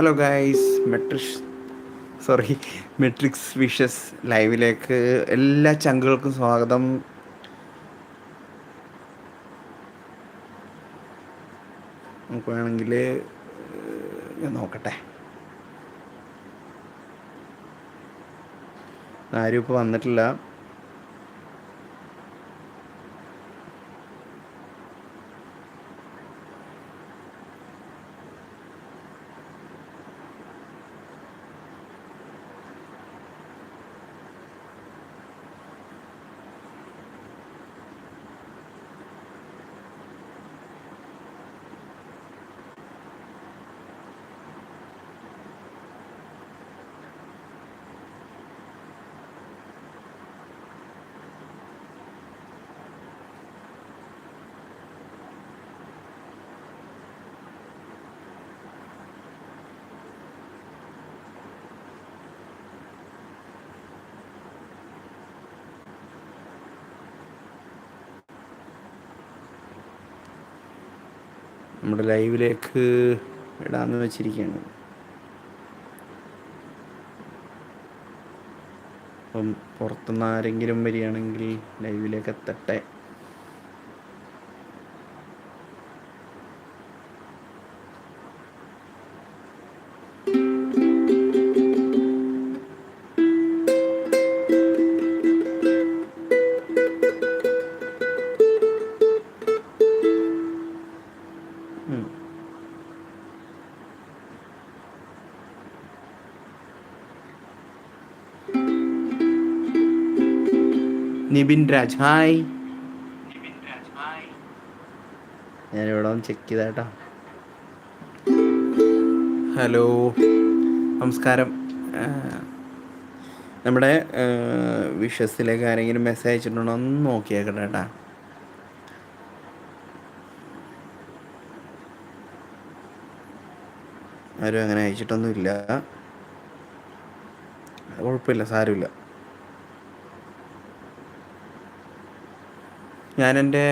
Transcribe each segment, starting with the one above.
Hello guys Matrix sorry Matrix wishes ലൈവിലേക്ക് എല്ലാ ചങ്കുകൾക്കും സ്വാഗതം. നമുക്ക് വേണമെങ്കിൽ ഞാൻ നോക്കട്ടെ. ആരും ഇപ്പോൾ വന്നിട്ടില്ല. നമ്മുടെ ലൈവിലേക്ക് ഇടാന്ന് വെച്ചിരിക്കുകയാണ്. അപ്പം പുറത്തുനിന്ന് ആരെങ്കിലും വരികയാണെങ്കിൽ ലൈവിലേക്ക് എത്തട്ടെ. നിബിൻ രാജ്. ഹായ്. ഞാനിവിടെ ഒന്ന് ചെക്ക് ചെയ്താട്ടോ ഹലോ. നമസ്കാരം. നമ്മുടെ വിഷസിലേക്ക് ആരെങ്കിലും മെസ്സേജ് അയച്ചിട്ടുണ്ടോ ഒന്ന് നോക്കിയേക്കട്ടെ കേട്ടാ ആരും അങ്ങനെ അയച്ചിട്ടൊന്നുമില്ല. കുഴപ്പമില്ല സാരമില്ല. ഞാൻ എന്റെ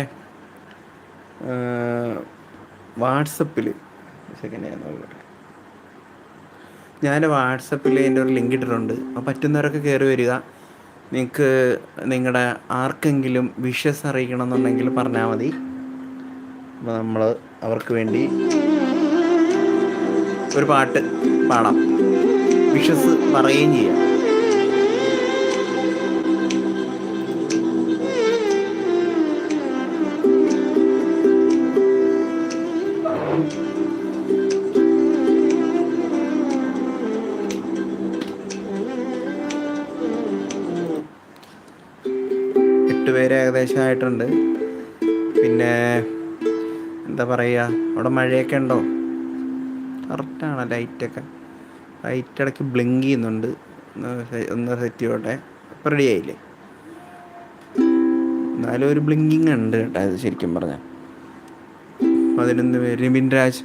വാട്സപ്പിൽ ഞാൻ ഞാൻ വാട്സപ്പിൽ എന്റെ ഒരു ലിങ്ക് ഇട്ടിട്ടുണ്ട്. അപ്പോൾ പറ്റുന്നവരൊക്കെ കയറി വരിക. നിങ്ങൾക്ക് നിങ്ങളുടെ ആർക്കെങ്കിലും വിഷസ് അറിയിക്കണം എന്നുണ്ടെങ്കിൽ പറഞ്ഞാൽ മതി. അപ്പോൾ നമ്മൾ അവർക്ക് വേണ്ടി ഒരു പാട്ട് പാടാം. വിഷസ് പറയുകയും ചെയ്യാം. ആയിട്ടുണ്ട്. പിന്നെ എന്താ പറയുക അവിടെ മഴയൊക്കെ ഉണ്ടോ? കറക്റ്റാണ് ലൈറ്റൊക്കെ ലൈറ്റ് ഇടയ്ക്ക് ബ്ലിങ്ക് ചെയ്യുന്നുണ്ട്. ഒന്ന് സെറ്റ് ചെയ്യോട്ടെ ഇപ്പം റെഡി ആയില്ലേ? എന്നാലും ഒരു ബ്ലിങ്കിങ് ഉണ്ട് കേട്ടോ ഇത് ശരിക്കും പറഞ്ഞാൽ പതിനൊന്ന് പേര് നിബിൻ രാജ്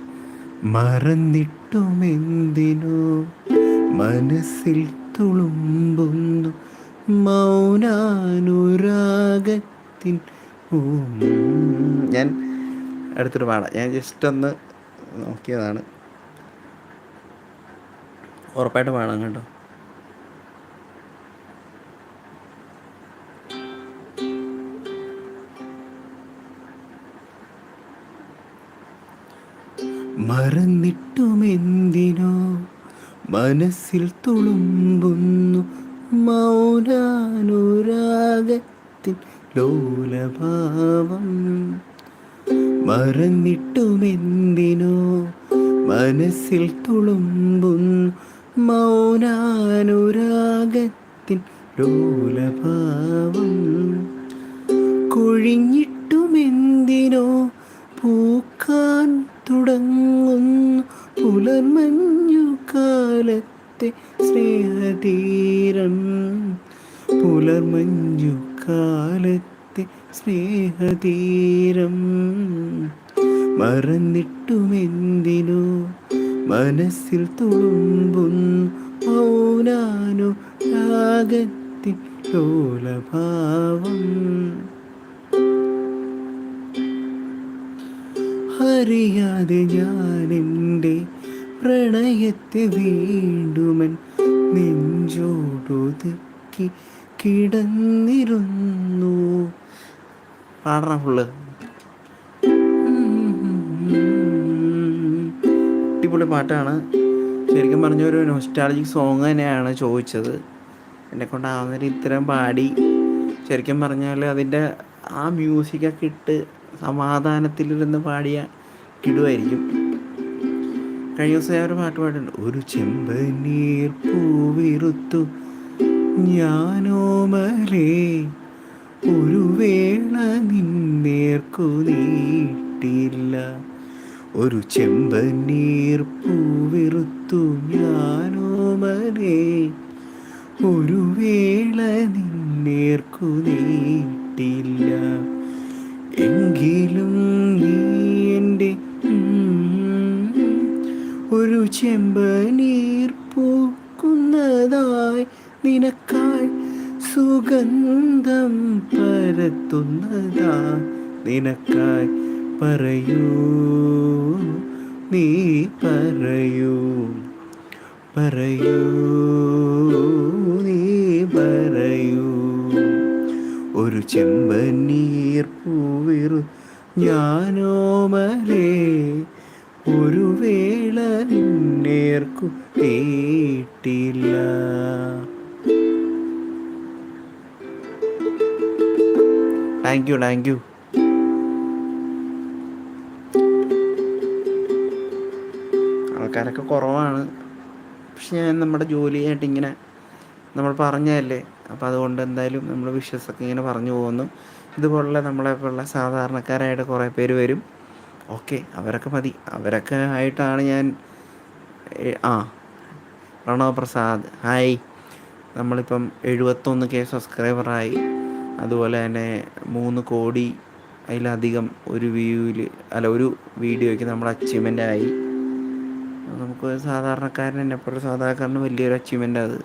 മറന്നിട്ടുമെന്തിനോ? മനസ്സിൽ തുളുമ്പുന്നു. മൗനാനുരാഗത്തിൻ ഊം. ഞാൻ അടുത്തൊരു പാടാം ഞാൻ ജസ്റ്റ് ഒന്ന് നോക്കിയതാണ്. ഉറപ്പായിട്ട് പാടാം കേട്ടോ. മറന്നിട്ടുമെന്തിനോ മനസ്സിൽ തുളുമ്പുന്നു മൗനാനുരാഗത്തിൻ ലോലഭാവം മറന്നിട്ടുമെന്തിനോ മനസ്സിൽ തുളുമ്പും മൗനാനുരാഗത്തിൻ ലോലഭാവം കൊഴിഞ്ഞിട്ടുമെന്തിനോ മനസ്സിൽ തുളുമ്പുന്നു അടിപൊളി പാട്ടാണ്. ശരിക്കും പറഞ്ഞ ഒരു നൊസ്റ്റാളജിക് സോങ് തന്നെയാണ് ചോദിച്ചത്. എന്നെ കൊണ്ടാവുന്നൊരു ഇത്തരം പാടി. ശരിക്കും പറഞ്ഞാൽ അതിന്റെ ആ മ്യൂസിക്കൊക്കെ ഇട്ട് സമാധാനത്തിലിരുന്ന് പാടിയ കിടുവായിരിക്കും. കഴിഞ്ഞ ദിവസം ഞാൻ ഒരു പാട്ട് പാടുന്നുണ്ട് ഒരു ചെമ്പനീർ പൂവിറുത്തു ഞാനോമലേ ഒരു വേള നിന്നേർക്കു നീട്ടില്ല. ഒരു ചെമ്പനീർ പൂവിറുത്തു ഞാനോമനെ. ഒരു വേള നിന്നേർക്കു നീട്ടില്ല. എങ്കിലും നീ എന്റെ ഒരു ചെമ്പനീർ പൂക്കുന്നതായി നിനക്കായി സുഗന്ധം പരത്തുന്നതാ നിനക്കായി പറയൂ നീ പറയൂ പറയൂ നീ പറയൂ. ഒരു ചെമ്പനീർ പൂവിറു ഞാനോമലേ ഒരു വേള നിന്നേർക്കു കേട്ടില്ല താങ്ക് യു താങ്ക് യു ആൾക്കാരൊക്കെ കുറവാണ്. പക്ഷെ ഞാൻ നമ്മുടെ ജോലിയായിട്ട് ഇങ്ങനെ നമ്മൾ പറഞ്ഞതല്ലേ? അപ്പോൾ അതുകൊണ്ട് എന്തായാലും നമ്മൾ വിഷസൊക്കെ ഇങ്ങനെ പറഞ്ഞു പോകുന്നു. ഇതുപോലുള്ള നമ്മളെപ്പോലുള്ള സാധാരണക്കാരായിട്ട് കുറേ പേര് വരും. ഓക്കെ അവരൊക്കെ മതി. അവരൊക്കെ ആയിട്ടാണ് ഞാൻ ആ പ്രണവ് പ്രസാദ്. ഹായ്. നമ്മളിപ്പം എഴുപത്തൊന്ന് കെ സബ്സ്ക്രൈബറായി. അതുപോലെ തന്നെ മൂന്ന് കോടി അതിലധികം ഒരു വ്യൂവിൽ അല്ല ഒരു വീഡിയോയ്ക്ക് നമ്മൾ അച്ചീവ്മെന്റ് ആയി. നമുക്ക് സാധാരണക്കാരൻ എന്നെപ്പോലെ സാധാരണക്കാരന് വലിയൊരു അച്ചീവ്മെന്റ് അത്.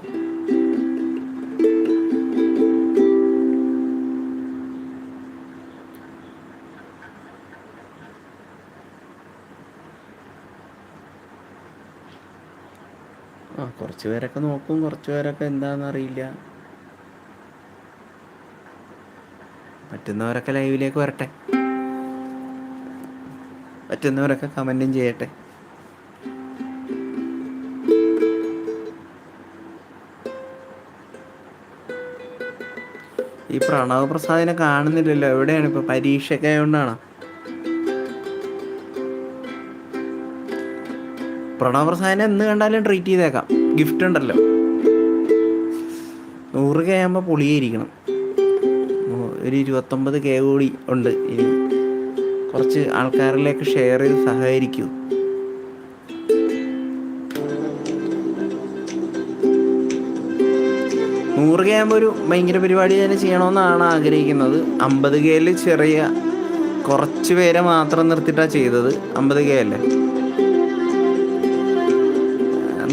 ആ കുറച്ച് പേരൊക്കെ നോക്കും. കുറച്ച് പേരൊക്കെ എന്താണെന്നറിയില്ല പറ്റുന്നവരൊക്കെ ലൈവിലേക്ക് വരട്ടെ. പറ്റുന്നവരൊക്കെ കമന്റും ചെയ്യട്ടെ. ഈ പ്രണവ് പ്രസാദിനെ കാണുന്നില്ലല്ലോ. എവിടെയാണ് ഇപ്പൊ പരീക്ഷയൊക്കെ ആയതുകൊണ്ടാണ് പ്രണവ് പ്രസാദിനെ എന്ന് കണ്ടാലും ട്രീറ്റ് ചെയ്തേക്കാം. ഗിഫ്റ്റ് ഉണ്ടല്ലോ. നൂറ് കെ ആകുമ്പോൾ പൊളിയായിരിക്കണം. ഒരു ഇരുപത്തൊമ്പത് കെ കൂടി ഉണ്ട്. ഇനി കുറച്ച് ആൾക്കാരിലേക്ക് ഷെയർ ചെയ്ത് സഹകരിക്കൂ. നൂറ് കെ ആകുമ്പോൾ ഒരു ഭയങ്കര പരിപാടി തന്നെ ചെയ്യണമെന്നാണ് ആഗ്രഹിക്കുന്നത്. അമ്പത് കെയിൽ ചെറിയ കുറച്ച് പേരെ മാത്രം നിർത്തിയിട്ടാണ് ചെയ്തത്. അമ്പത് കെ അല്ലേ?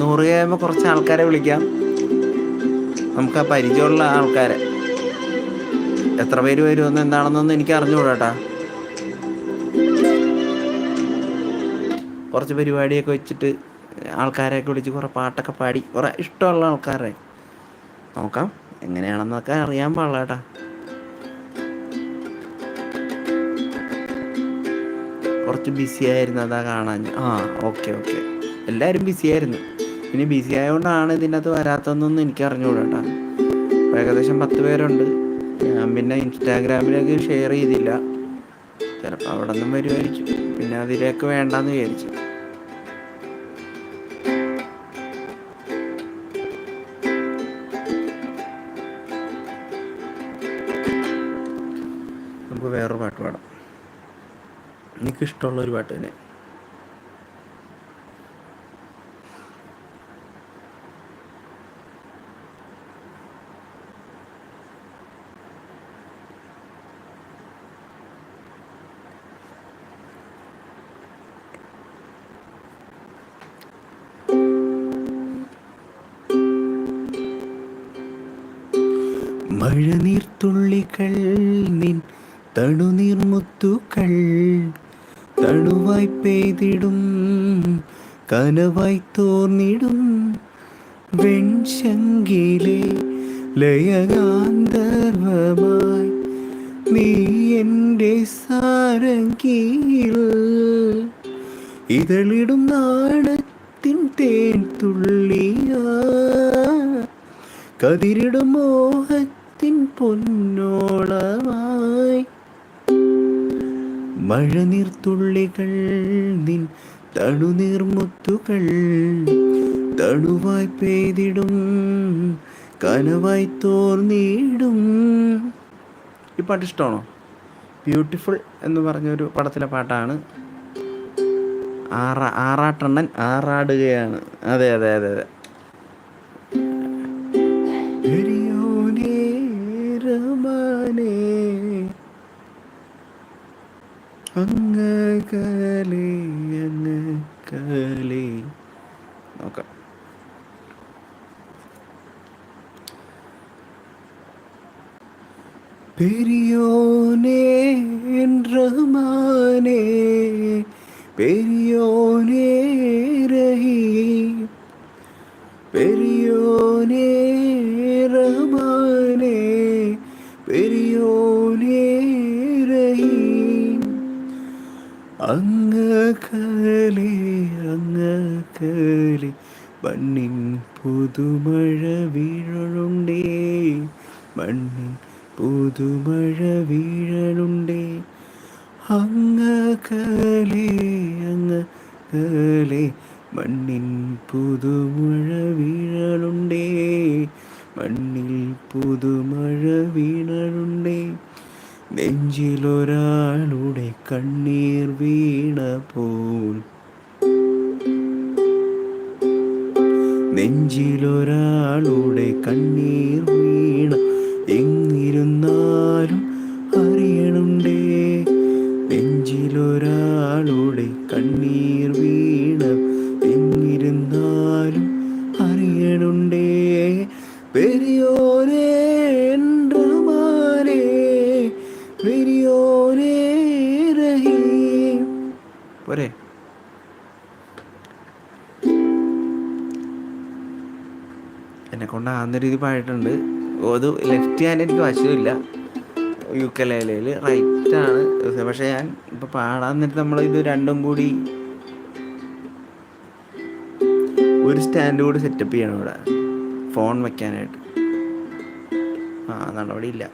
നൂറ് കെ ആകുമ്പോൾ കുറച്ച് ആൾക്കാരെ വിളിക്കാം. നമുക്ക് ആ പരിചയമുള്ള ആൾക്കാരെ. എത്ര പേര് വരുമെന്ന് എന്താണെന്നൊന്നും എനിക്ക് അറിഞ്ഞുകൂടാട്ടാ കുറച്ച് പരിപാടിയൊക്കെ വെച്ചിട്ട് ആൾക്കാരെയൊക്കെ വിളിച്ച് കുറേ പാട്ടൊക്കെ പാടി. കുറേ ഇഷ്ടമുള്ള ആൾക്കാരെ. നോക്കാം. എങ്ങനെയാണെന്നൊക്കെ അറിയാൻ പാടില്ല കുറച്ച് ബിസി ആയിരുന്നു അതാ കാണാൻ. ആ ഓക്കെ ഓക്കെ എല്ലാവരും ബിസി ആയിരുന്നു. പിന്നെ ബിസി ആയതുകൊണ്ടാണ് ഇതിന്റെ അകത്ത് വരാത്തതെന്നൊന്നും എനിക്ക് അറിഞ്ഞുകൂടാ കേട്ടാ ഏകദേശം പത്ത് പേരുണ്ട്. ഞാൻ പിന്നെ ഇൻസ്റ്റാഗ്രാമിലേക്ക് ഷെയർ ചെയ്തില്ല. ചിലപ്പോൾ അവിടെ നിന്നും വരുമായിരിക്കും പിന്നെ അതിലേക്ക് വേണ്ടാന്ന് വിചാരിച്ചു. എനിക്ക് ഇഷ്ടമുള്ള ഒരു പാട്ട് തന്നെ. മഴനീർത്തുള്ളികൾ നിൻ തണുനീർമുത്തുകൾ തണുവായി പെയ്തിടും കനവായി തോർന്നിടും. വെൺശങ്കിലെ ലയകാന്തർവമായി നീ എന്റെ സാരംഗിയിൽ ഇതളിടും നാണത്തിൻ തേൻ തുള്ളിയ. കതിരിടും മോഹത്തിൻ പൊന്നോളമായി. മഴനീർത്തുള്ളികൾ നിൻ തണുനീർമുത്തുകൾ തണുവായി പെയ്തിടും കനവായി തോർന്നിടും. ഈ പാട്ട് ഇഷ്ടമാണോ? ബ്യൂട്ടിഫുൾ എന്ന് പറഞ്ഞൊരു പടത്തിലെ പാട്ടാണ്. ആറ ആറാട്ടെണ്ണൻ ആറാടുകയാണ്. അതെ അതെ അതെ അതെ. അങ്ങകലെ അങ്ങകലെ നോക്കാം പെരിയോനേ റഹ്മാനേ പെരിയോനേ റഹീം പെരിയോനേ അങ്ങകലെ അങ്ങകലെ മണ്ണിൻ പുതുമഴ വീഴലുണ്ടേ. മണ്ണിൻ പുതുമഴ വീഴലുണ്ടേ. അങ്ങകലെ അങ്ങകലെ മണ്ണിൻ പുതുമഴ വീഴലുണ്ടേ. മണ്ണിൽ പുതുമഴ വീണലുണ്ടേ നെഞ്ചിലൊരാളുടെ കണ്ണീർ വീണ പോൽ നെഞ്ചിലൊരാളുടെ കണ്ണീർ വീണ എങ്ങിരുന്നാലും അറിയണുണ്ടേ. നെഞ്ചിലൊരാളുടെ കണ്ണീർ പോരെ. എന്നെ കൊണ്ട് ആകുന്ന രീതി പാടിയിട്ടുണ്ട്. അത് ലെഫ്റ്റ് ഹാൻഡ് എനിക്ക് വശമില്ല. യുക്കലേലയിൽ റൈറ്റ് റൈറ്റാണ് പക്ഷെ ഞാൻ ഇപ്പം പാടാൻ നേരത്ത് നമ്മൾ ഇത് രണ്ടും കൂടി ഒരു സ്റ്റാൻഡ് കൂടി സെറ്റപ്പ് ചെയ്യണം ഇവിടെ. ഫോൺ വെക്കാനായിട്ട്. ആ നടപടി ഇല്ല.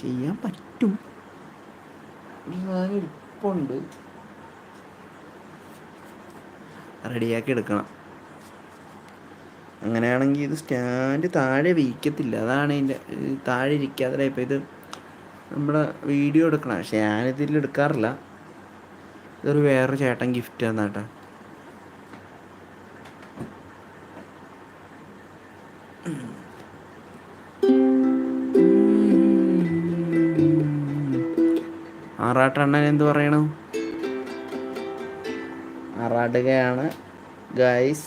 ചെയ്യാൻ പറ്റും. ഞാൻ ഇരിപ്പുണ്ട്. റെഡിയാക്കി എടുക്കണം. അങ്ങനെയാണെങ്കിൽ ഇത് സ്റ്റാൻഡ് താഴെ വീക്കത്തില്ല. അതാണ് ഇതിന്റെ താഴെ ഇരിക്കാതെ ഇപ്പം ഇത് നമ്മുടെ വീഡിയോ എടുക്കണം. പക്ഷെ ഞാനിതിൽ എടുക്കാറില്ല. ഇതൊരു വേറെ ചേട്ടൻ ഗിഫ്റ്റ് തന്നാട്ടാ ആറാട്ടെണ്ണൻ എന്ത് പറയണു? ആറാടുകയാണ് ഗൈസ്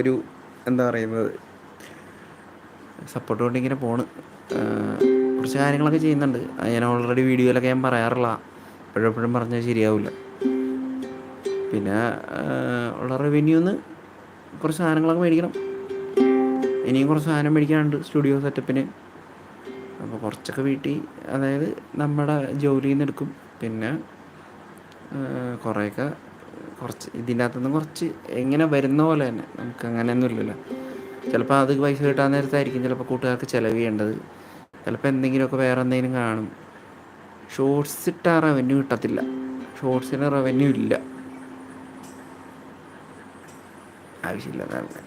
ഒരു എന്താ പറയുന്നത് സപ്പോർട്ട് കൊണ്ട് ഇങ്ങനെ പോണ്. കുറച്ച് കാര്യങ്ങളൊക്കെ ചെയ്യുന്നുണ്ട്. ഞാൻ ഓൾറെഡി വീഡിയോയിലൊക്കെ ഞാൻ പറയാറില്ല. എപ്പോഴെപ്പോഴും പറഞ്ഞാൽ ശരിയാവില്ല പിന്നെ ഉള്ള റവന്യൂന്ന് കുറച്ച് സാധനങ്ങളൊക്കെ മേടിക്കണം. ഇനിയും കുറച്ച് സാധനം മേടിക്കാനുണ്ട് സ്റ്റുഡിയോ സെറ്റപ്പിന് അപ്പോൾ കുറച്ചൊക്കെ വീട്ടിൽ അതായത് നമ്മുടെ ജോലിയിൽ നിന്ന് എടുക്കും. പിന്നെ കുറേയൊക്കെ കുറച്ച് ഇതിന്റെ അകത്തുനിന്ന് കുറച്ച് എങ്ങനെ വരുന്ന പോലെ തന്നെ. നമുക്ക് അങ്ങനെയൊന്നും ഇല്ലല്ലോ. ചിലപ്പോൾ അത് പൈസ കിട്ടാൻ നേരത്തായിരിക്കും ചിലപ്പോൾ കൂട്ടുകാർക്ക് ചിലവ് ചെയ്യേണ്ടത്. ചിലപ്പോൾ എന്തെങ്കിലുമൊക്കെ വേറെ എന്തെങ്കിലും കാണും. ഷോർട്സ് ഇട്ടാൽ റവന്യൂ കിട്ടത്തില്ല. ഷോർട്സിന് റവന്യൂ ഇല്ല. ആവശ്യമില്ല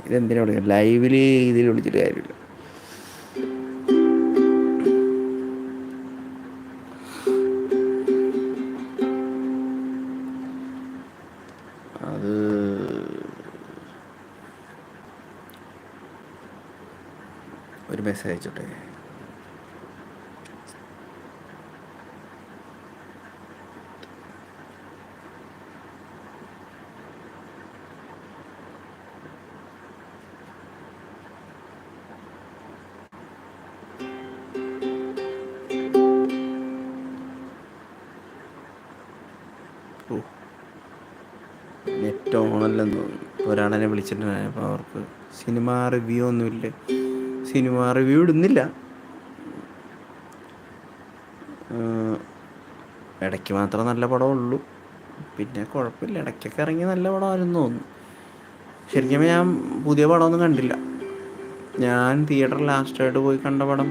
ഇതെന്തിനാണ് ലൈവിൽ ഇതിൽ വിളിച്ചിട്ട് കാര്യമില്ല. ഒരു മെസ്സേജ് അയച്ചോട്ടെ? നെറ്റ് ഓണല്ലെന്ന് ഒരാളെന്നെ വിളിച്ചിട്ടുണ്ടായിരുന്നു. അപ്പോൾ അവർക്ക് സിനിമ റിവ്യൂ ഒന്നുമില്ല? സിനിമ റിവ്യൂ ഇടുന്നില്ല. ഇടയ്ക്ക് മാത്രം നല്ല പടമുള്ളൂ. പിന്നെ കുഴപ്പമില്ല ഇടയ്ക്കൊക്കെ ഇറങ്ങി നല്ല പടമായിരുന്നു തോന്നുന്നു. ശരിക്കും ഞാൻ പുതിയ പടമൊന്നും കണ്ടില്ല. ഞാൻ തിയേറ്ററിൽ ലാസ്റ്റായിട്ട് പോയി കണ്ട പടം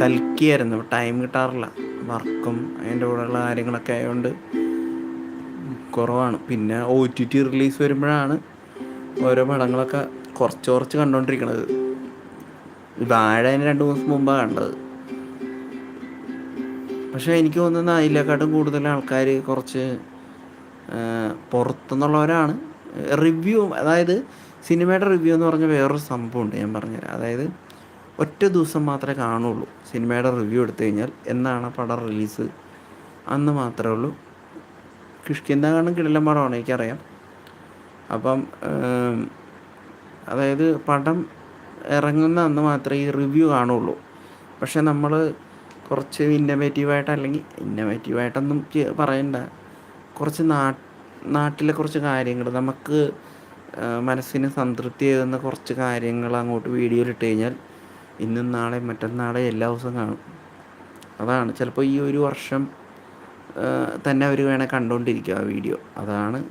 കൽക്കിയായിരുന്നു. ടൈം കിട്ടാറില്ല. വർക്കും അതിന്റെ കൂടെയുള്ള കാര്യങ്ങളൊക്കെ ആയതുകൊണ്ട് കുറവാണ്. പിന്നെ ഒ ടി ടി റിലീസ് വരുമ്പോഴാണ് ഓരോ പടങ്ങളൊക്കെ കുറച്ച് കുറച്ച് കണ്ടുകൊണ്ടിരിക്കണത് വാഴ അതിന് രണ്ട് ദിവസം മുമ്പാണ് കണ്ടത്. പക്ഷേ എനിക്ക് തോന്നുന്നത് അതിലേക്കാട്ടും കൂടുതൽ ആൾക്കാർ കുറച്ച് പുറത്തുനിന്നുള്ളവരാണ്. റിവ്യൂ അതായത് സിനിമയുടെ റിവ്യൂ എന്ന് പറഞ്ഞ വേറൊരു സംഭവമുണ്ട് ഞാൻ പറഞ്ഞുതരാം. അതായത് ഒറ്റ ദിവസം മാത്രമേ കാണുള്ളൂ സിനിമയുടെ റിവ്യൂ എടുത്തു കഴിഞ്ഞാൽ. എന്നാണ് പടം റിലീസ്. അന്ന് മാത്രമേ ഉള്ളൂ. കിഷ്കിന്ത കാണും കിടിലം പടമാണ് എനിക്കറിയാം. അപ്പം അതായത് പടം ഇറങ്ങുന്ന അന്ന് മാത്രമേ ഈ റിവ്യൂ കാണുള്ളൂ. പക്ഷെ നമ്മൾ കുറച്ച് ഇന്നവേറ്റീവായിട്ട് അല്ലെങ്കിൽ ഇന്നവേറ്റീവായിട്ടൊന്നും പറയണ്ട. കുറച്ച് നാട്ടിലെ കുറച്ച് കാര്യങ്ങൾ. നമുക്ക് മനസ്സിന് സംതൃപ്തി ഏകുന്ന കുറച്ച് കാര്യങ്ങൾ അങ്ങോട്ട് വീഡിയോയിൽ ഇട്ട് കഴിഞ്ഞാൽ ഇന്നും നാളെ മറ്റന്നാളെ എല്ലാ ദിവസവും കാണും. അതാണ്. ചിലപ്പോൾ ഈ ഒരു വർഷം തന്നെ അവർ വേണേൽ കണ്ടുകൊണ്ടിരിക്കുക ആ വീഡിയോ. അതാണ്.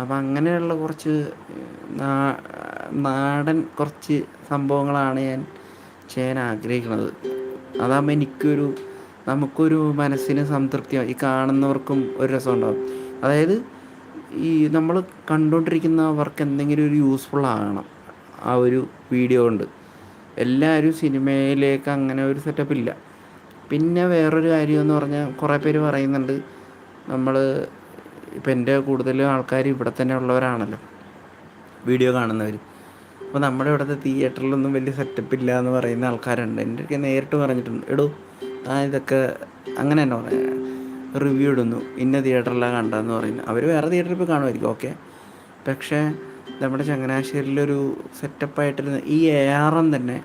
അപ്പം അങ്ങനെയുള്ള കുറച്ച് നാടൻ കുറച്ച് സംഭവങ്ങളാണ് ഞാൻ ചെയ്യാൻ ആഗ്രഹിക്കുന്നത്. അതാകുമ്പോൾ എനിക്കൊരു നമുക്കൊരു മനസ്സിന് സംതൃപ്തി ഈ കാണുന്നവർക്കും ഒരു രസം ഉണ്ടാവും അതായത് ഈ നമ്മൾ കണ്ടുകൊണ്ടിരിക്കുന്ന കണ്ടുകൊണ്ടിരിക്കുന്നവർക്ക് എന്തെങ്കിലും ഒരു യൂസ്ഫുൾ ആകണം. ആ ഒരു വീഡിയോ കൊണ്ട്. എല്ലാവരും സിനിമയിലേക്ക് അങ്ങനെ ഒരു സെറ്റപ്പ് ഇല്ല. പിന്നെ വേറൊരു കാര്യം എന്ന് പറഞ്ഞാൽ കുറേ പേര് പറയുന്നുണ്ട് നമ്മൾ ഇപ്പം എന്റെ കൂടുതലും ആൾക്കാർ ഇവിടെ തന്നെ ഉള്ളവരാണല്ലോ. വീഡിയോ കാണുന്നവർ അപ്പോൾ നമ്മുടെ ഇവിടുത്തെ തിയേറ്ററിലൊന്നും വലിയ സെറ്റപ്പ് ഇല്ല എന്ന് പറയുന്ന ആൾക്കാരുണ്ട്. എന്റെ ഒക്കെ നേരിട്ട് പറഞ്ഞിട്ടുണ്ട്. എടോ ആ ഇതൊക്കെ അങ്ങനെ തന്നെ പറയാം റിവ്യൂ ഇടുന്നു. ഇന്ന തിയേറ്ററിലാണ് കണ്ടതെന്ന് പറയുന്നു. അവർ വേറെ തിയേറ്ററിൽ പോയി കാണുമായിരിക്കും ഓക്കെ പക്ഷേ നമ്മുടെ ചങ്ങനാശ്ശേരിയിലൊരു സെറ്റപ്പായിട്ടിരുന്ന ഈ എ ആർ എം തന്നെ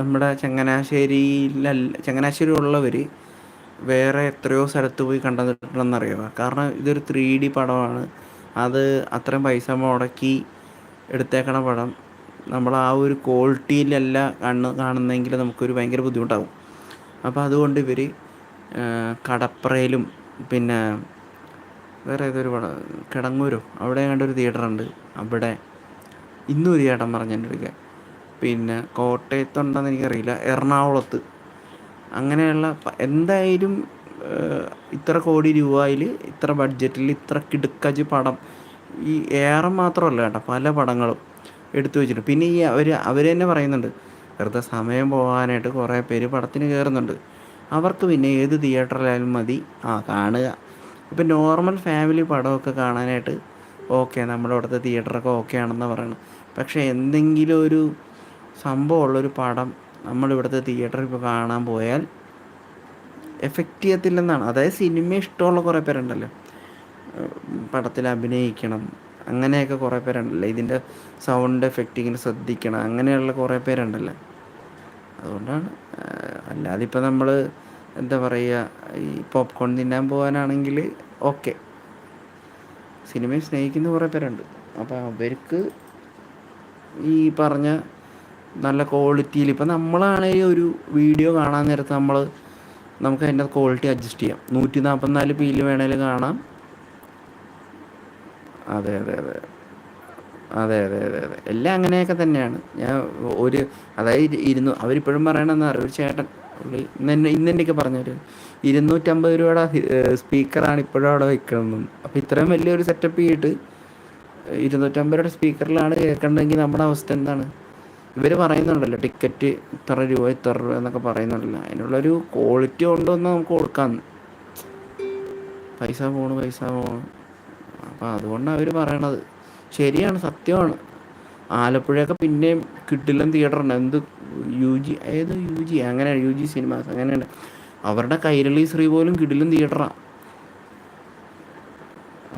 നമ്മുടെ ചങ്ങനാശ്ശേരിയിലല്ല ചങ്ങനാശ്ശേരി ഉള്ളവർ വേറെ എത്രയോ സ്ഥലത്ത് പോയി കണ്ടെന്നിട്ടുണ്ടെന്നറിയുക കാരണം ഇതൊരു ത്രീ ഡി പടമാണ്. അത് അത്രയും പൈസ മുടക്കി എടുത്തേക്കണ പടം നമ്മൾ ആ ഒരു ക്വാളിറ്റിയിലല്ല കണ്ണ് കാണുന്നതെങ്കിൽ നമുക്കൊരു ഭയങ്കര ബുദ്ധിമുട്ടാകും അപ്പോൾ അതുകൊണ്ട് ഇവർ കടപ്രയിലും പിന്നെ വേറെ ഏതൊരു പടം കിടങ്ങൂരോ അവിടെ കണ്ടൊരു തിയേറ്ററുണ്ട് അവിടെ ഇന്നും ഒരു ചേട്ടൻ പറഞ്ഞു പിന്നെ കോട്ടയത്തുണ്ടെന്ന് എനിക്കറിയില്ല എറണാകുളത്ത്. അങ്ങനെയുള്ള എന്തായാലും ഇത്ര കോടി രൂപയിൽ ഇത്ര ബഡ്ജറ്റിൽ ഇത്ര കിടുക്കജ് പടം ഈ ഏറെ മാത്രമല്ല കേട്ടോ പല പടങ്ങളും എടുത്തു വെച്ചിട്ടുണ്ട്. പിന്നെ ഈ അവർ അവർ തന്നെ പറയുന്നുണ്ട് വെറുതെ സമയം പോകാനായിട്ട് കുറേ പേര് പടത്തിന് കയറുന്നുണ്ട്. അവർക്ക് പിന്നെ ഏത് തിയേറ്ററിലായാലും മതി. ആ കാണുക. ഇപ്പം നോർമൽ ഫാമിലി പടമൊക്കെ കാണാനായിട്ട് ഓക്കെ നമ്മുടെ അവിടുത്തെ തിയേറ്ററൊക്കെ ഓക്കെ ആണെന്ന് പറയണം പക്ഷേ എന്തെങ്കിലും ഒരു സംഭവമുള്ളൊരു പടം നമ്മളിവിടുത്തെ തിയേറ്ററിൽ ഇപ്പോൾ കാണാൻ പോയാൽ എഫക്റ്റ് ചെയ്യത്തില്ലെന്നാണ് അതായത് സിനിമ ഇഷ്ടമുള്ള കുറേ പേരുണ്ടല്ലോ. പടത്തിൽ അഭിനയിക്കണം. അങ്ങനെയൊക്കെ കുറേ പേരുണ്ടല്ലോ. ഇതിന്റെ സൗണ്ട് എഫക്റ്റിങ്ങിന് ശ്രദ്ധിക്കണം. അങ്ങനെയുള്ള കുറേ പേരുണ്ടല്ലോ. അതുകൊണ്ടാണ് അല്ലാതെ ഇപ്പോൾ നമ്മൾ എന്താ പറയുക ഈ പോപ്കോൺ തിന്നാൻ പോകാനാണെങ്കിൽ ഓക്കെ സിനിമയെ സ്നേഹിക്കുന്ന കുറേ പേരുണ്ട്. അപ്പോൾ അവർക്ക് ഈ പറഞ്ഞ നല്ല ക്വാളിറ്റിയിൽ ഇപ്പം നമ്മളാണെങ്കിൽ ഒരു വീഡിയോ കാണാൻ നേരത്ത് നമ്മൾ നമുക്ക് അതിന്റെ ക്വാളിറ്റി അഡ്ജസ്റ്റ് ചെയ്യാം. നൂറ്റി നാൽപ്പത്തിനാല് പീൽ വേണേലും കാണാം. അതെ അതെ അതെ. അതെ അതെ അതെ അതെ. എല്ലാം അങ്ങനെയൊക്കെ തന്നെയാണ്. ഞാൻ ഒരു അതായത് ഇരുന്നു അവരിപ്പോഴും പറയണമെന്ന് അറിയാം? ഒരു ചേട്ടൻ പുള്ളി ഇന്ന് ഇന്നെന്റെയൊക്കെ പറഞ്ഞൊരു ഇരുന്നൂറ്റമ്പത് രൂപയുടെ സ്പീക്കറാണ് ഇപ്പോഴും അവിടെ വെക്കണമെന്നും അപ്പം ഇത്രയും വലിയൊരു സെറ്റപ്പ് ചെയ്തിട്ട് ഇരുന്നൂറ്റമ്പത് രൂപയുടെ സ്പീക്കറിലാണ് കേൾക്കേണ്ടതെങ്കിൽ നമ്മുടെ അവസ്ഥ എന്താണ്? ഇവർ പറയുന്നുണ്ടല്ലോ ടിക്കറ്റ് ഇത്ര രൂപ ഇത്ര രൂപ എന്നൊക്കെ പറയുന്നുണ്ടല്ലോ. അതിനുള്ളൊരു ക്വാളിറ്റി കൊണ്ടുവന്ന് നമുക്ക് കൊടുക്കാം പൈസ പോണു പൈസ പോണു. അപ്പോൾ അതുകൊണ്ടാണ് അവർ പറയണത്. ശരിയാണ് സത്യമാണ്. ആലപ്പുഴയൊക്കെ പിന്നെയും കിട്ടില്ല തിയേറ്ററുണ്ട് എന്ത് യു ജി ഏത് യു ജി അങ്ങനെ യു ജി സിനിമാസ് അങ്ങനെയുണ്ട്. അവരുടെ കൈരളി ശ്രീ പോലും കിടിലും തിയേറ്ററാണ്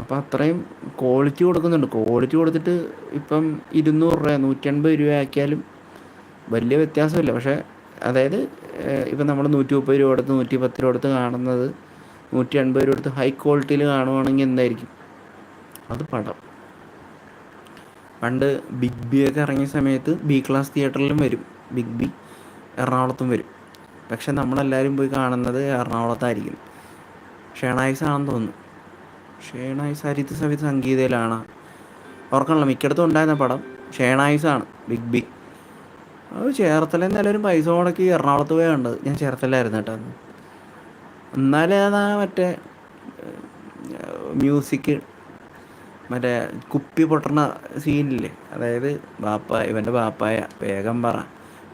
അപ്പോൾ അത്രയും ക്വാളിറ്റി കൊടുക്കുന്നുണ്ട്. ക്വാളിറ്റി കൊടുത്തിട്ട് ഇപ്പം ഇരുന്നൂറ് രൂപ നൂറ്റൻപത് രൂപ ആക്കിയാലും വലിയ വ്യത്യാസമില്ല. പക്ഷേ അതായത് ഇപ്പം നമ്മൾ നൂറ്റി മുപ്പത് രൂപ കൊടുത്ത് നൂറ്റി പത്ത് രൂപ കൊടുത്ത് കാണുന്നത് നൂറ്റി അൻപത് രൂപ കൊടുത്ത് ഹൈ ക്വാളിറ്റിയിൽ കാണുവാണെങ്കിൽ എന്തായിരിക്കും? അത് പടം. പണ്ട് ബിഗ് ബി ഒക്കെ ഇറങ്ങിയ സമയത്ത് ബി ക്ലാസ് തിയേറ്ററിലും വരും. ബിഗ് ബി എറണാകുളത്തും വരും. പക്ഷെ നമ്മളെല്ലാവരും പോയി കാണുന്നത് എറണാകുളത്തായിരിക്കും. ഷേണായിസ് ആണെന്ന് തോന്നുന്നു. ഷേണായിസ് ഹരിത സവിത് സംഗീതയിലാണ്. ഓർക്കണല്ലോ മിക്കയിടത്തും ഉണ്ടായിരുന്ന പടം ഷേണായിസ് ആണ് ബിഗ് ബി. അത് ചേർത്തല എല്ലാവരും പൈസ മുടക്കി എറണാകുളത്ത് പോയി കണ്ടത്. ഞാൻ ചേർത്തലായിരുന്നു കേട്ടോ എന്നാലേതാ മറ്റേ മ്യൂസിക് മറ്റേ കുപ്പി പൊട്ടണ സീനില്ലേ? അതായത് ബാപ്പ ഇവന്റെ ബാപ്പായ വേഗം പറ.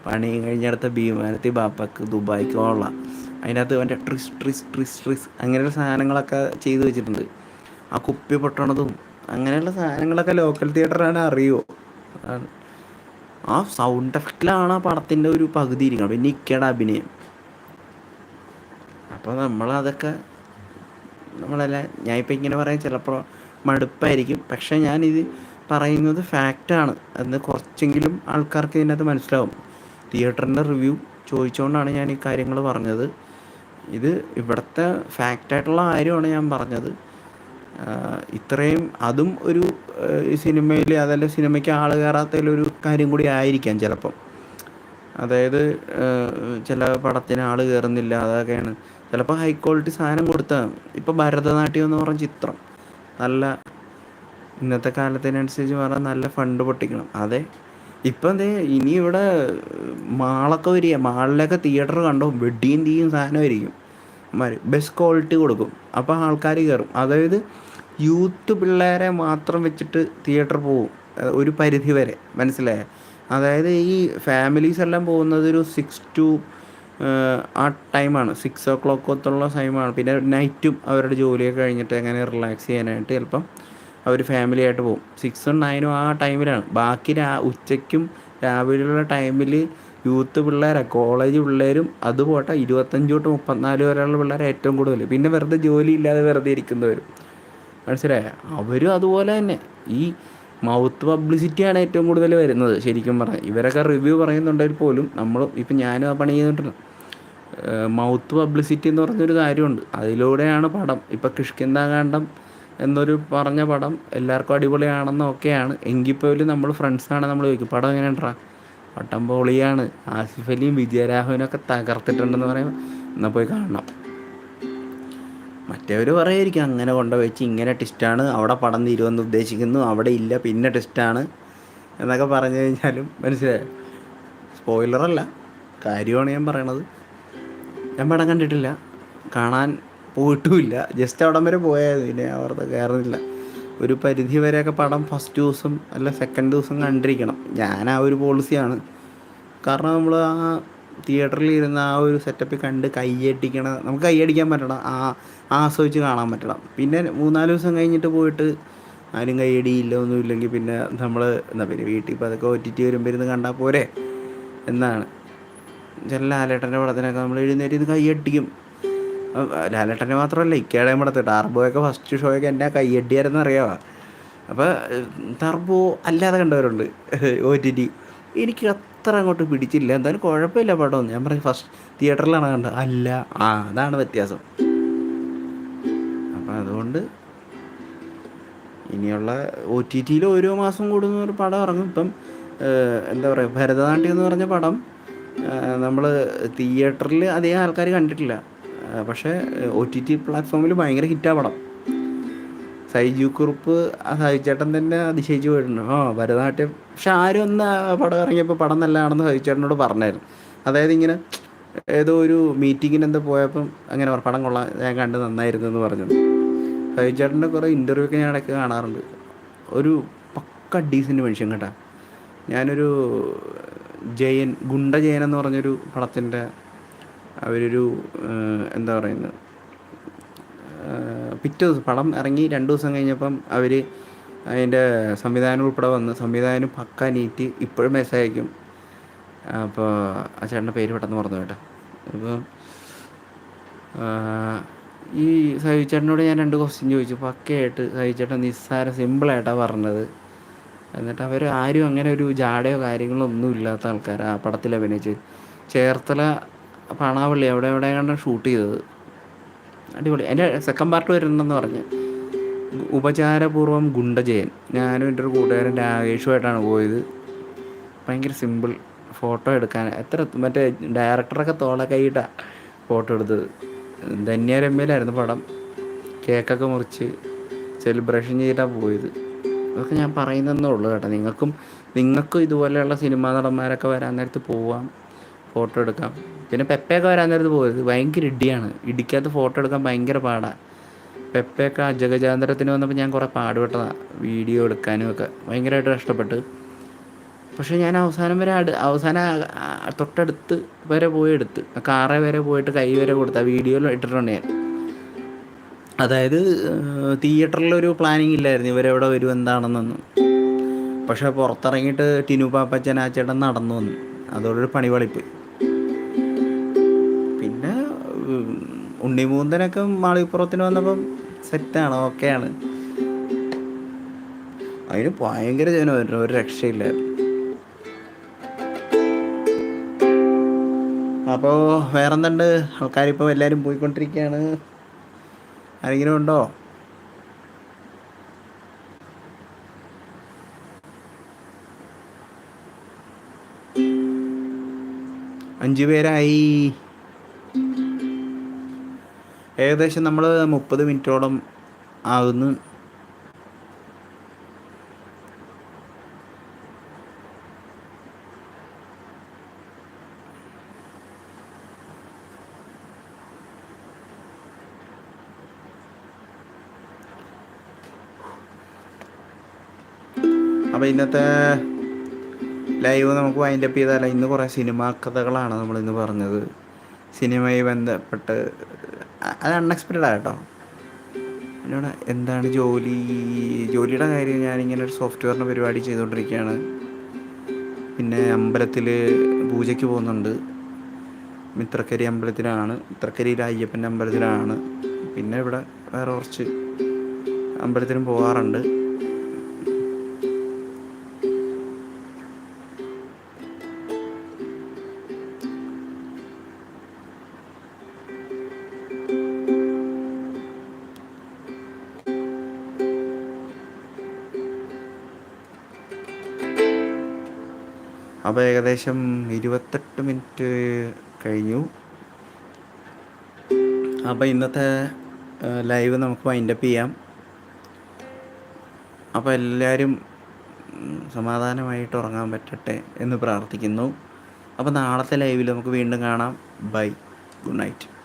പണി കഴിഞ്ഞടുത്ത ഭീമാനത്തി ബാപ്പക്ക് ദുബായിക്ക് പോകാനുള്ള. അതിനകത്ത് ഇവന്റെ ട്രിസ് ട്രിസ് ട്രിസ് ട്രിസ് അങ്ങനെയുള്ള സാധനങ്ങളൊക്കെ ചെയ്തു വെച്ചിട്ടുണ്ട്. ആ കുപ്പി പൊട്ടണതും അങ്ങനെയുള്ള സാധനങ്ങളൊക്കെ ലോക്കൽ തിയേറ്ററാണ് അറിയുമോ അതാണ്. ആ സൗണ്ട് എഫക്റ്റിലാണ് ആ പടത്തിന്റെ ഒരു പകുതി ഇരിക്കുന്നത് പിന്നെ ഇക്കയുടെ അഭിനയം. അപ്പോൾ നമ്മളതൊക്കെ നമ്മളെല്ലാം ഞാനിപ്പോൾ ഇങ്ങനെ പറയാം ചിലപ്പോൾ മടുപ്പായിരിക്കും. പക്ഷേ ഇത് പറയുന്നത് ഫാക്റ്റാണ് അന്ന് കുറച്ചെങ്കിലും ആൾക്കാർക്ക് ഇതിനകത്ത് മനസ്സിലാവും. തിയേറ്ററിന്റെ റിവ്യൂ ചോദിച്ചുകൊണ്ടാണ് ഞാൻ ഈ കാര്യങ്ങൾ പറഞ്ഞത്. ഇത് ഇവിടുത്തെ ഫാക്റ്റായിട്ടുള്ള കാര്യമാണ് ഞാൻ പറഞ്ഞത്. ഇത്രയും അതും ഒരു സിനിമയിൽ അതല്ല സിനിമയ്ക്ക് ആൾ കയറാത്തതിലൊരു കാര്യം കൂടി ആയിരിക്കാം ചിലപ്പം. അതായത് ചില പടത്തിന് ആൾ കയറുന്നില്ല അതൊക്കെയാണ്. ചിലപ്പോൾ ഹൈ ക്വാളിറ്റി സാധനം കൊടുത്താൽ ഇപ്പോൾ ഭരതനാട്യം എന്ന് പറഞ്ഞ ചിത്രം. നല്ല ഇന്നത്തെ കാലത്തിനനുസരിച്ച് പറഞ്ഞാൽ നല്ല ഫണ്ട് പൊട്ടിക്കണം. അതെ. ഇപ്പം ദേ ഇനി ഇവിടെ മാളൊക്കെ വരിക. മാളിലൊക്കെ തിയേറ്റർ കണ്ടോ? വെടിയും തീയും സാധനമായിരിക്കും ബെസ്റ്റ് ക്വാളിറ്റി കൊടുക്കും. അപ്പോൾ ആൾക്കാർ കയറും. അതായത് യൂത്ത് പിള്ളേരെ മാത്രം വെച്ചിട്ട് തിയേറ്റർ പോകും ഒരു പരിധി വരെ. മനസ്സിലായ? അതായത് ഈ ഫാമിലീസ് എല്ലാം പോകുന്നത് ഒരു സിക്സ് ടു ആ ടൈമാണ്. സിക്സ് ഓ ക്ലോക്കത്തുള്ള ടൈമാണ് പിന്നെ നൈറ്റും അവരുടെ ജോലിയൊക്കെ കഴിഞ്ഞിട്ട് എങ്ങനെ റിലാക്സ് ചെയ്യാനായിട്ട് ചിലപ്പം അവർ ഫാമിലി ആയിട്ട് പോകും. സിക്സും നയനും ആ ടൈമിലാണ് ബാക്കി രാ ഉച്ചയ്ക്കും രാവിലെയുള്ള ടൈമിൽ യൂത്ത് പിള്ളേരെ കോളേജ് പിള്ളേരും അത് പോട്ടെ ഇരുപത്തഞ്ച് തൊട്ട് മുപ്പത്തിനാല് വരെയുള്ള പിള്ളേരെ ഏറ്റവും കൂടുതൽ പിന്നെ വെറുതെ ജോലി ഇല്ലാതെ വെറുതെ ഇരിക്കുന്നവരും. മനസ്സിലായ? അവരും അതുപോലെ തന്നെ. ഈ മൗത്ത് പബ്ലിസിറ്റിയാണ് ഏറ്റവും കൂടുതൽ വരുന്നത്. ശരിക്കും പറഞ്ഞാൽ ഇവരൊക്കെ റിവ്യൂ പറയുന്നുണ്ടെങ്കിൽ പോലും നമ്മൾ ഇപ്പം ഞാനും ആ പണി ചെയ്തിട്ടുണ്ട് മൗത്ത് പബ്ലിസിറ്റി എന്ന് പറഞ്ഞൊരു കാര്യമുണ്ട്. അതിലൂടെയാണ് പടം. ഇപ്പം കിഷ്കിന്താകാന്ഡം എന്നൊരു പറഞ്ഞ പടം എല്ലാവർക്കും അടിപൊളിയാണെന്നൊക്കെയാണ്. എങ്കിൽ പോലും നമ്മൾ ഫ്രണ്ട്സാണ് നമ്മൾ ചോദിക്കും പടം എങ്ങനെയുണ്ടാ? പട്ടം പൊളിയാണ്. ആസിഫ് അലിയും വിജയരാഘവനൊക്കെ തകർത്തിട്ടുണ്ടെന്ന് പറയുമ്പോൾ എന്നാൽ പോയി കാണണം. മറ്റവർ പറയായിരിക്കും അങ്ങനെ കൊണ്ടുവച്ച് ഇങ്ങനെ ടിസ്റ്റാണ് അവിടെ പടം തീരുമെന്ന് ഉദ്ദേശിക്കുന്നു. അവിടെ ഇല്ല പിന്നെ ടിസ്റ്റാണ് എന്നൊക്കെ പറഞ്ഞു കഴിഞ്ഞാലും മനസ്സിലായി? സ്പോയിലറല്ല കാര്യമാണ് ഞാൻ പറയണത്. ഞാൻ പടം കണ്ടിട്ടില്ല. കാണാൻ പോയിട്ടുമില്ല. ജസ്റ്റ് അവിടം വരെ പോയായിരുന്നു പിന്നെ അവർക്ക് കയറുന്നില്ല. ഒരു പരിധി വരെയൊക്കെ പടം ഫസ്റ്റ് ദിവസം അല്ല സെക്കൻഡ് ദിവസം കണ്ടിരിക്കണം. ഞാൻ ആ ഒരു പോളിസിയാണ് കാരണം നമ്മൾ ആ തിയേറ്ററിൽ ഇരുന്ന് ആ ഒരു സെറ്റപ്പ് കണ്ട് കയ്യടിക്കണം നമുക്ക് കയ്യടിക്കാൻ പറ്റണം. ആ ആസ്വദിച്ച് കാണാൻ പറ്റണം. പിന്നെ മൂന്നാൽ ദിവസം കഴിഞ്ഞിട്ട് പോയിട്ട് ആരും കയ്യടിയില്ല ഒന്നുമില്ലെങ്കിൽ പിന്നെ നമ്മൾ എന്നാൽ പിന്നെ വീട്ടിൽ ഇപ്പോൾ അതൊക്കെ ഒറ്റിറ്റി വരുമ്പോൾ ഇരുന്ന് കണ്ടാൽ പോരെ? എന്നാണ്. ചില ലാലേട്ടന്റെ പടത്തിനൊക്കെ നമ്മൾ എഴുന്നേറ്റ് ഇത് കൈയടിക്കും. ലാലേട്ടനെ മാത്രമല്ല ഇക്കയുടെ പടത്തിൽ ടാർബോയൊക്കെ ഫസ്റ്റ് ഷോയൊക്കെ എന്റെ കൈയടിയായിരുന്നു അറിയാവാ? അപ്പോൾ ടർബോ അല്ലാതെ കണ്ടവരുണ്ട് ഒ ടി ടി. എനിക്ക് അത്ര അങ്ങോട്ട് പിടിച്ചില്ല. എന്തായാലും കുഴപ്പമില്ല പടം. ഞാൻ പറഞ്ഞു ഫസ്റ്റ് തിയേറ്ററിലാണ് കണ്ടത്. അല്ല ആ അതാണ് വ്യത്യാസം. അപ്പം അതുകൊണ്ട് ഇനിയുള്ള ഒ ടി ടിയിൽ ഓരോ മാസം കൂടുന്ന ഒരു പടം ഇറങ്ങും. ഇപ്പം എന്താ പറയുക ഭരതനാട്യം എന്ന് പറഞ്ഞ പടം നമ്മൾ തിയേറ്ററിൽ അധികം ആൾക്കാർ കണ്ടിട്ടില്ല. പക്ഷേ ഒ ടി ടി പ്ലാറ്റ്ഫോമിൽ ഭയങ്കര ഹിറ്റാണ് പടം. സൈജു കുറുപ്പ് ആ സഹിച്ചേട്ടൻ തന്നെ അതിശയിച്ച് പോയിട്ടുണ്ട്. ആ ഭരതനാട്യം. പക്ഷെ ആരും ഒന്ന് പടം ഇറങ്ങിയപ്പോൾ പടം നല്ലതാണെന്ന് സഹിച്ചേട്ടനോട് പറഞ്ഞായിരുന്നു. അതായത് ഇങ്ങനെ ഏതോ ഒരു മീറ്റിങ്ങിന് എന്താ പോയപ്പം അങ്ങനെ പടം കൊള്ളാം ഞാൻ കണ്ട് നന്നായിരുന്നു എന്ന് പറഞ്ഞു സഹിച്ചേട്ടന്റെ കുറേ ഇന്റർവ്യൂ ഒക്കെ ഞാൻ ഇടയ്ക്ക് കാണാറുണ്ട്. ഒരു പക്ക ഡീസന്റ് മനുഷ്യൻ കേട്ടാ. ഞാനൊരു ജയൻ ഗുണ്ട ജയൻ എന്ന് പറഞ്ഞൊരു പടത്തിന്റെ അവരൊരു എന്താ പറയുന്നത് പിറ്റേ ദിവസം പടം ഇറങ്ങി രണ്ട് ദിവസം കഴിഞ്ഞപ്പം അവർ അതിന്റെ സംവിധാനം ഉൾപ്പെടെ വന്ന് സംവിധാനം പക്ക നീറ്റ് ഇപ്പോഴും മെസ്സേജ് അയക്കും അപ്പോൾ ആ ചേട്ടന്റെ പേര് പെട്ടെന്ന് മറന്നു കേട്ടോ. അപ്പോൾ ഈ സഹിച്ചേട്ടനോട് ഞാൻ രണ്ട് ക്വസ്റ്റ്യൻ ചോദിച്ചു. പക്കയായിട്ട് സഹിച്ചേട്ടൻ നിസ്സാരം സിമ്പിളായിട്ടാണ് പറഞ്ഞത്. എന്നിട്ട് അവർ ആരും അങ്ങനെ ഒരു ജാടയോ കാര്യങ്ങളോ ഒന്നും ഇല്ലാത്ത ആൾക്കാർ ആ പടത്തിൽ അഭിനയിച്ച് ചേർത്തല പണാവള്ളി അവിടെ കണ്ട ഷൂട്ട് ചെയ്തത്? അടിപൊളി. എന്റെ സെക്കൻഡ് പാർട്ട് വരുന്നതെന്ന് പറഞ്ഞ്. ഉപചാരപൂർവം ഗുണ്ടജയൻ. ഞാനും എന്റെ ഒരു കൂട്ടുകാരൻ രാകേഷുമായിട്ടാണ് പോയത്. ഭയങ്കര സിമ്പിൾ ഫോട്ടോ എടുക്കാൻ. എത്ര മറ്റേ ഡയറക്ടറൊക്കെ തോളെ കൈയിട്ടാണ് ഫോട്ടോ എടുത്തത്. ധന്യരമ്യയിലായിരുന്നു പടം. കേക്കൊക്കെ മുറിച്ച് സെലിബ്രേഷൻ ചെയ്തിട്ടാണ് പോയത്. അതൊക്കെ ഞാൻ പറയുന്നതേ ഉള്ളൂ കേട്ടോ. നിങ്ങൾക്കും നിങ്ങൾക്കും ഇതുപോലെയുള്ള സിനിമാ നടന്മാരൊക്കെ വരാൻ നേരത്ത് പോവാം ഫോട്ടോ എടുക്കാം. പിന്നെ പെപ്പയൊക്കെ വരാൻ നേരത്ത് പോകരുത്. ഭയങ്കര ഇടിയാണ്. ഇടിക്കകത്ത് ഫോട്ടോ എടുക്കാൻ ഭയങ്കര പാടാണ് പെപ്പയൊക്കെ അജഗജാന്തരത്തിന് വന്നപ്പോൾ ഞാൻ കുറേ പാടുപെട്ടതാണ് വീഡിയോ എടുക്കാനും ഒക്കെ ഭയങ്കരമായിട്ട് കഷ്ടപ്പെട്ട്. പക്ഷേ ഞാൻ അവസാനം വരെ അടു അവസാന തൊട്ടടുത്ത് വരെ പോയി എടുത്ത്. കാറേ വരെ പോയിട്ട് കൈ വരെ കൊടുത്താൽ ആ വീഡിയോയിൽ ഇട്ടിട്ടുണ്ട് ഞാൻ. അതായത് തിയേറ്ററിലൊരു പ്ലാനിങ് ഇല്ലായിരുന്നു. ഇവരെവിടെ വരും എന്താണെന്നൊന്നും. പക്ഷെ പുറത്തിറങ്ങിയിട്ട് ടിനു പാപ്പച്ചൻ ആ ചേട്ടൻ നടന്നു വന്നു. അതോടൊരു പണി പളിപ്പ് പിന്നെ ഉണ്ണിമൂന്തനൊക്കെ മാളിപ്പുറത്തിന് വന്നപ്പം സെറ്റാണ് ഓക്കെയാണ്. അതിന് ഭയങ്കര ജനമായിരുന്നു ഒരു രക്ഷയില്ല അപ്പോൾ വേറെന്തുണ്ട്? ആൾക്കാരിപ്പോൾ എല്ലാവരും പോയിക്കൊണ്ടിരിക്കുകയാണ്. ആരെങ്കിലും ഉണ്ടോ? അഞ്ചു പേരായി. ഏകദേശം നമ്മൾ മുപ്പത് മിനിറ്റോളം ആകുന്നു. ഇന്നത്തെ ലൈവ് നമുക്ക് വൈൻഡപ്പ് ചെയ്താലോ? ഇന്ന് കുറേ സിനിമാ കഥകളാണ് നമ്മൾ ഇന്ന് പറഞ്ഞത്. സിനിമയുമായി ബന്ധപ്പെട്ട് അത് അൺഎക്സ്പെക്റ്റഡ് ആട്ടോ എന്നോട് എന്താണ് ജോലി? ജോലിയുടെ കാര്യം ഞാനിങ്ങനെ ഒരു സോഫ്റ്റ്വെയറിന്റെ പരിപാടി ചെയ്തുകൊണ്ടിരിക്കുകയാണ്. പിന്നെ അമ്പലത്തിൽ പൂജയ്ക്ക് പോകുന്നുണ്ട്. മിത്രക്കരി അമ്പലത്തിലാണ്. മിത്രക്കരിയിലെ അയ്യപ്പന്റെ അമ്പലത്തിലാണ്. പിന്നെ ഇവിടെ വേറെ കുറച്ച് അമ്പലത്തിലും പോകാറുണ്ട്. അപ്പോൾ ഏകദേശം ഇരുപത്തെട്ട് മിനിറ്റ് കഴിഞ്ഞു. അപ്പോൾ ഇന്നത്തെ ലൈവ് നമുക്ക് വൈൻഡപ്പ് ചെയ്യാം. അപ്പോൾ എല്ലാവരും സമാധാനമായിട്ട് ഉറങ്ങാൻ പറ്റട്ടെ എന്ന് പ്രാർത്ഥിക്കുന്നു. അപ്പോൾ നാളത്തെ ലൈവിൽ നമുക്ക് വീണ്ടും കാണാം. Bye good night